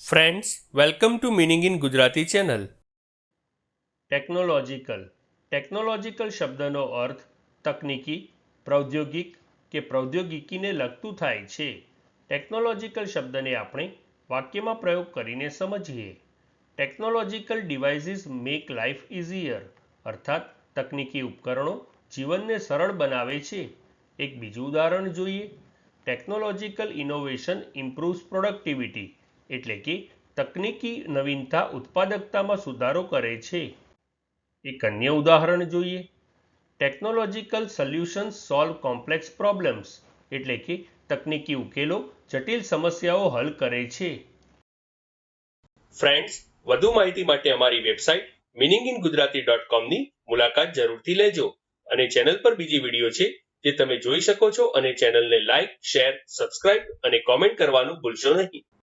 Friends welcome to meaning in Gujarati channel technological technological શબ્દનો અર્થ તકનીકી, પ્રૌદ્યોગિક કે પ્રૌદ્યોગિકીને લગતું થાય છે. ટેકનોલોજીકલ શબ્દને આપણે વાક્યમાં પ્રયોગ કરીને સમજીએ. Technological devices make life easier અર્થાત તકનીકી ઉપકરણો જીવનને સરળ બનાવે છે. એક બીજું ઉદાહરણ જોઈએ. ટેકનોલોજીકલ ઇનોવેશન ઇમ્પ્રુવ્સ પ્રોડક્ટિવિટી એટલે કે તકનીકી નવીનતા ઉત્પાદકતામાં સુધારો કરે છે. એક અન્ય ઉદાહરણ જોઈએ. Technological solutions solve complex problems એટલે કે તકનીકી ઉકેલો જટિલ સમસ્યાઓ હલ કરે છે. ફ્રેન્ડ્સ વધુ માહિતી માટે અમારી website meaning in Gujarati dot કોમની મુલાકાત જરૂરથી લેજો અને ચેનલ પર બીજી વીડિયો છે જે તમે જોઈ શકો છો અને ચેનલને લાઇક શેર સબસ્ક્રાઇબ અને કોમેન્ટ કરવાનું ભૂલશો નહીં.